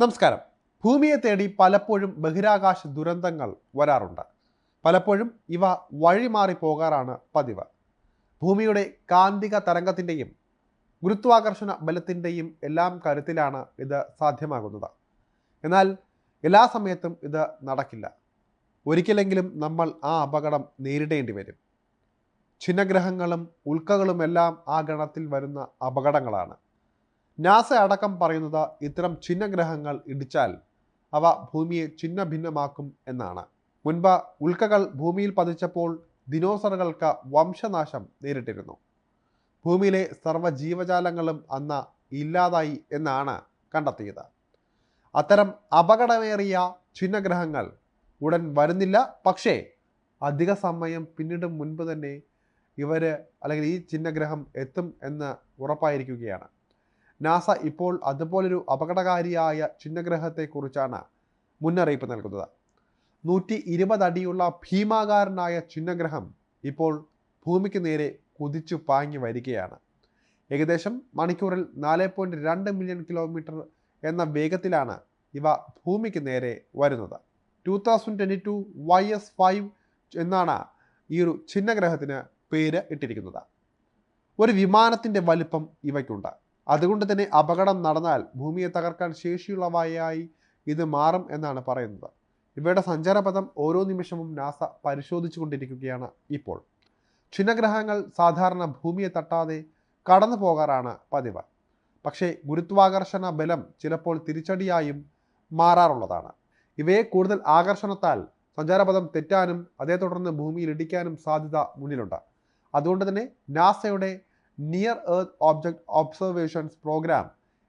നമസ്കാരം. ഭൂമിയെ തേടി പലപ്പോഴും ബഹിരാകാശ ദുരന്തങ്ങൾ വരാറുണ്ട്. പലപ്പോഴും ഇവ വഴിമാറി പോകാറാണ് പതിവ്. ഭൂമിയുടെ കാന്തിക തരംഗത്തിന്റെയും ഗുരുത്വാകർഷണ ബലത്തിന്റെയും എല്ലാം കരുത്തിലാണ് ഇത് സാധ്യമാകുന്നത്. എന്നാൽ എല്ലാ സമയത്തും ഇത് നടക്കില്ല. ഒരിക്കലെങ്കിലും നമ്മൾ ആ അപകടം നേരിടേണ്ടി വരും. ഛിന്നഗ്രഹങ്ങളും ഉൽക്കകളുമെല്ലാം ആ ഗണത്തിൽ വരുന്ന അപകടങ്ങളാണ്. നാസ അടക്കം പറയുന്നത് ഇത്തരം ചിഹ്നഗ്രഹങ്ങൾ ഇടിച്ചാൽ അവ ഭൂമിയെ ചിഹ്ന ഭിന്നമാക്കും എന്നാണ്. മുൻപ് ഉൽക്കകൾ ഭൂമിയിൽ പതിച്ചപ്പോൾ ദിനോസറുകൾക്ക് വംശനാശം നേരിട്ടിരുന്നു. ഭൂമിയിലെ സർവ ജീവജാലങ്ങളും അന്ന് ഇല്ലാതായി എന്നാണ് കണ്ടെത്തിയത്. അത്തരം അപകടമേറിയ ചിഹ്നഗ്രഹങ്ങൾ ഉടൻ വരുന്നില്ല. പക്ഷേ അധിക സമയം പിന്നീട് മുൻപ് തന്നെ ഇവർ അല്ലെങ്കിൽ ഈ ചിഹ്നഗ്രഹം എത്തും എന്ന് ഉറപ്പായിരിക്കുകയാണ്. നാസ ഇപ്പോൾ അതുപോലൊരു അപകടകാരിയായ ചിഹ്നഗ്രഹത്തെക്കുറിച്ചാണ് മുന്നറിയിപ്പ് നൽകുന്നത്. നൂറ്റി ഇരുപത് അടിയുള്ള ഭീമാകാരനായ ചിഹ്നഗ്രഹം ഇപ്പോൾ ഭൂമിക്ക് നേരെ കുതിച്ചു പാങ്ങി വരികയാണ്. ഏകദേശം മണിക്കൂറിൽ നാല് പോയിന്റ് രണ്ട് മില്യൺ കിലോമീറ്റർ എന്ന വേഗത്തിലാണ് ഇവ ഭൂമിക്ക് നേരെ വരുന്നത്. Two thousand twenty two Y S five എന്നാണ് ഈ ഒരു ചിഹ്നഗ്രഹത്തിന് പേര് ഇട്ടിരിക്കുന്നത്. ഒരു വിമാനത്തിന്റെ വലിപ്പം ഇവയ്ക്കുണ്ട്. അതുകൊണ്ട് തന്നെ അപകടം നടന്നാൽ ഭൂമിയെ തകർക്കാൻ ശേഷിയുള്ളവയായി ഇത് മാറും എന്നാണ് പറയുന്നത്. ഇവയുടെ സഞ്ചാരപഥം ഓരോ നിമിഷവും നാസ പരിശോധിച്ചു കൊണ്ടിരിക്കുകയാണ് ഇപ്പോൾ. ഛിന്നഗ്രഹങ്ങൾ സാധാരണ ഭൂമിയെ തട്ടാതെ കടന്നു പോകാറാണ് പതിവ്. പക്ഷേ ഗുരുത്വാകർഷണ ബലം ചിലപ്പോൾ തിരിച്ചടിയായും മാറാറുള്ളതാണ്. ഇവയെ കൂടുതൽ ആകർഷണത്താൽ സഞ്ചാരപഥം തെറ്റാനും അതേ തുടർന്ന് ഭൂമിയിൽ ഇടിക്കാനും സാധ്യത മുന്നിലുണ്ട്. അതുകൊണ്ട് തന്നെ നാസയുടെ near earth object observations programme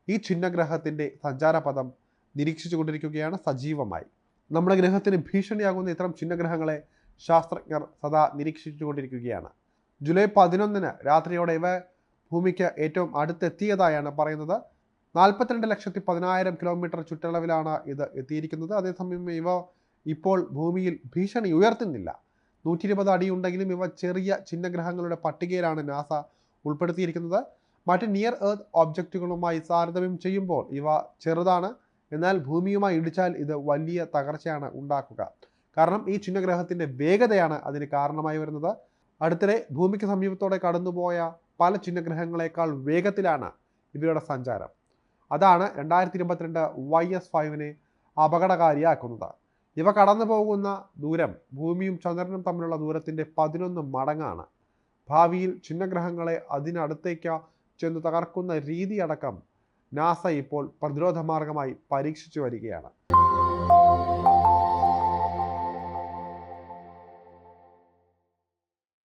ഈ ഛിന്നഗ്രഹത്തിന്റെ സഞ്ചാരപഥം നിരീക്ഷിച്ചു കൊണ്ടിരിക്കുകയാണ് സജീവമായി. നമ്മുടെ ഗ്രഹത്തിന് ഭീഷണിയാകുന്ന ഇത്തരം ഛിന്നഗ്രഹങ്ങളെ ശാസ്ത്രജ്ഞർ സദാ നിരീക്ഷിച്ചു കൊണ്ടിരിക്കുകയാണ് ജൂലൈ പതിനൊന്നിന് രാത്രിയോടെ ഇവ ഭൂമിക്ക് ഏറ്റവും അടുത്തെത്തിയതായാണ് പറയുന്നത്. നാൽപ്പത്തിരണ്ട് ലക്ഷത്തി പതിനായിരം കിലോമീറ്റർ ചുറ്റളവിലാണ് ഇത് എത്തിയിരിക്കുന്നത്. അതേസമയം ഇവ ഇപ്പോൾ ഭൂമിയിൽ ഭീഷണി ഉയർത്തുന്നില്ല. നൂറ്റി ഇരുപത് അടിയുണ്ടെങ്കിലും ഇവ ചെറിയ ചിഹ്നഗ്രഹങ്ങളുടെ പട്ടികയിലാണ് നാസ ഉൾപ്പെടുത്തിയിരിക്കുന്നത്. മറ്റ് നിയർ എർത്ത് ഒബ്ജക്റ്റുകളുമായി താരതമ്യം ചെയ്യുമ്പോൾ ഇവ ചെറുതാണ്. എന്നാൽ ഭൂമിയുമായി ഇടിച്ചാൽ ഇത് വലിയ തകർച്ചയാണ് ഉണ്ടാക്കുക. കാരണം ഈ ചിഹ്നഗ്രഹത്തിന്റെ വേഗതയാണ് അതിന് കാരണമായി വരുന്നത്. അടുത്തിടെ ഭൂമിക്ക് സമീപത്തോടെ കടന്നുപോയ പല ചിഹ്നഗ്രഹങ്ങളെക്കാൾ വേഗത്തിലാണ് ഇവയുടെ സഞ്ചാരം. അതാണ് രണ്ടായിരത്തി ഇരുപത്തിരണ്ട് വൈ എസ് ഫൈവിനെ അപകടകാരിയാക്കുന്നത്. ഇവ കടന്നു പോകുന്ന ദൂരം ഭൂമിയും ചന്ദ്രനും തമ്മിലുള്ള ദൂരത്തിന്റെ പതിനൊന്ന് മടങ്ങാണ്. ഭാവിയിൽ ഛിന്നഗ്രഹങ്ങളെ അതിനടുത്തേക്ക് ചെന്ന് തകർക്കുന്ന രീതിയടക്കം നാസ ഇപ്പോൾ പ്രതിരോധ മാർഗമായി പരീക്ഷിച്ചു വരികയാണ്.